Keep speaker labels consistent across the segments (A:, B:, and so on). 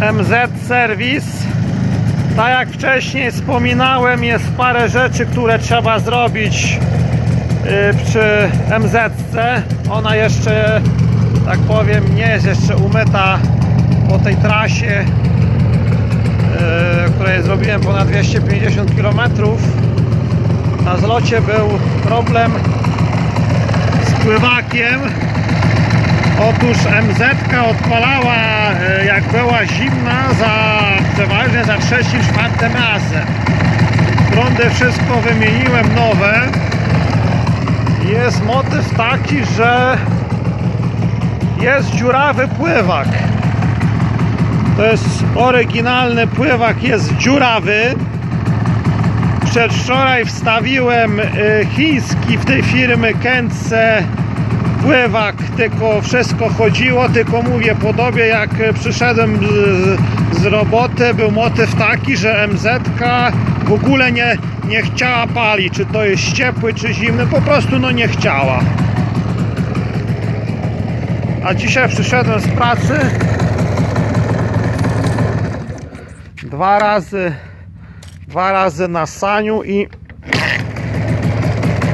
A: MZ Service. Tak jak wcześniej wspominałem, jest parę rzeczy, które trzeba zrobić y, przy MZC. Ona jeszcze, tak powiem, nie jest jeszcze umyta po tej trasie, y, której zrobiłem ponad 250 km. Na zlocie był problem z pływakiem. Otóż MZ odpalała e, jak była zimna za przeważnie za trzecim, czwartym razem. Prądy wszystko wymieniłem nowe. Jest motyw taki, że jest dziurawy pływak. To jest oryginalny pływak, jest dziurawy. Przedwczoraj wstawiłem e, chiński w tej firmy Kętce pływak, tylko wszystko chodziło, tylko mówię, podobie jak przyszedłem z, z roboty, był motyw taki, że MZ w ogóle nie, nie chciała palić, czy to jest ciepły, czy zimny, po prostu no nie chciała. A dzisiaj przyszedłem z pracy dwa razy dwa razy na saniu i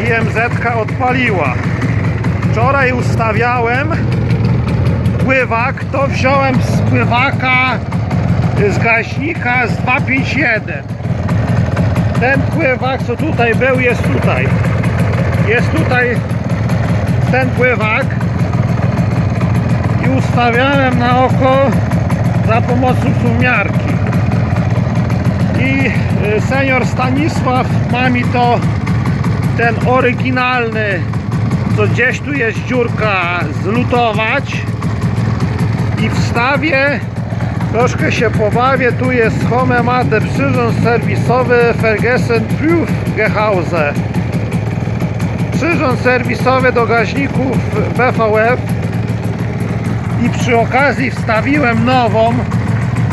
A: i MZ odpaliła wczoraj ustawiałem pływak, to wziąłem z pływaka z gaśnika z 251 ten pływak co tutaj był jest tutaj. Jest tutaj ten pływak i ustawiałem na oko za pomocą sumiarki. I y, senior Stanisław ma mi to ten oryginalny co gdzieś tu jest dziurka zlutować. I wstawię troszkę się pobawię tu jest Home Mate przyrząd serwisowy Ferguson Proof Gehause przyrząd serwisowy do gaźników BVF i przy okazji wstawiłem nową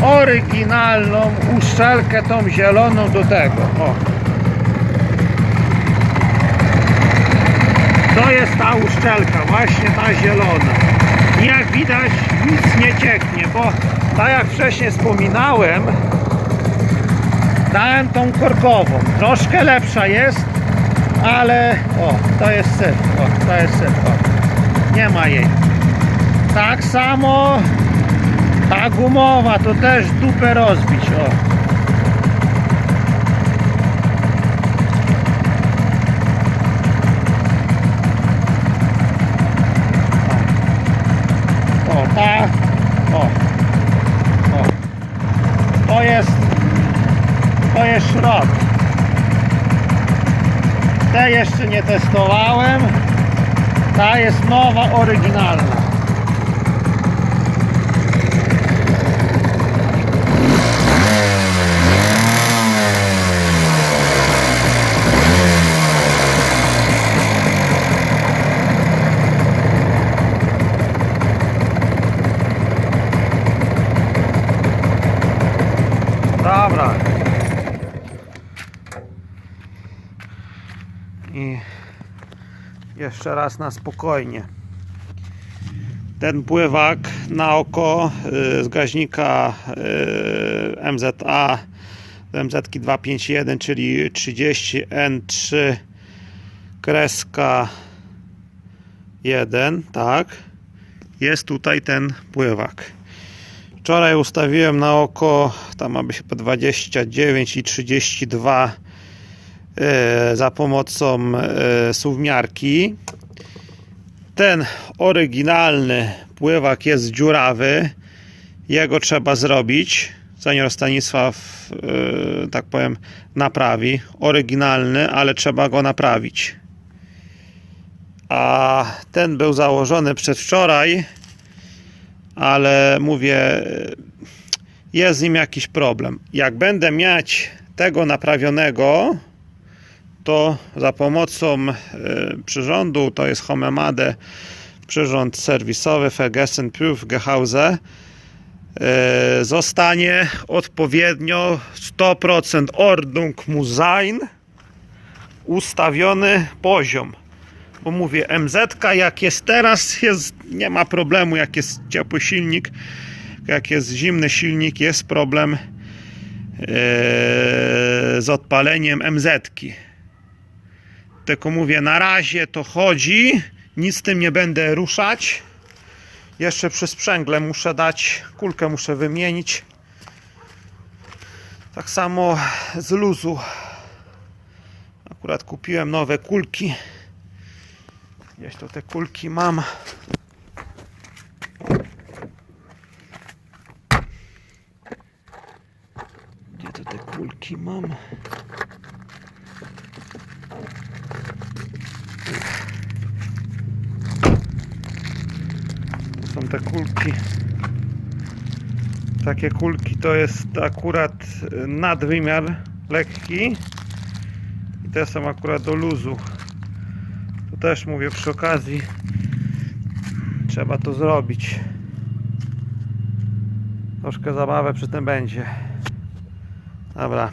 A: oryginalną uszczelkę tą zieloną do tego. O. To jest ta uszczelka, właśnie ta zielona. I jak widać nic nie cieknie, bo tak jak wcześniej wspominałem, dałem tą korkową. Troszkę lepsza jest, ale o, to jest syf, o, to jest syf, o. Nie ma jej. Tak samo ta gumowa, to też dupę rozbić, o ta. O. O. To jest. To jest szrot. Te jeszcze nie testowałem. Ta jest nowa, oryginalna. Dobra. I jeszcze raz na spokojnie. Ten pływak na oko y, z gaźnika MZA MZ 251, czyli 30N3 kreska 1, tak? Jest tutaj ten pływak. Wczoraj ustawiłem na oko, tam ma być chyba 29 i 32 e, za pomocą e, suwmiarki. Ten oryginalny pływak jest dziurawy. Jego trzeba zrobić. Senior Stanisław, e, tak powiem, naprawi. Oryginalny, ale trzeba go naprawić. A ten był założony przedwczoraj ale mówię, jest z nim jakiś problem. Jak będę mieć tego naprawionego, to za pomocą e, przyrządu, to jest Homemade przyrząd serwisowy Ferguson Proof Gehause, e, zostanie odpowiednio 100% Ordnung muss sein ustawiony poziom bo mówię, MZ jak jest teraz, jest, nie ma problemu, jak jest ciepły silnik. jak jest zimny silnik, jest problem e, z odpaleniem MZ-ki. Tylko mówię, na razie to chodzi, nic z tym nie będę ruszać. Jeszcze przy sprzęgle muszę dać, kulkę muszę wymienić. Tak samo z luzu. Akurat kupiłem nowe kulki. Gdzieś to te kulki mam. Gdzie to te kulki mam? Są te kulki. Takie kulki to jest akurat nadwymiar lekki. I te są akurat do luzu. To też mówię przy okazji. Trzeba to zrobić. Troszkę zabawę przy tym będzie. Dobra.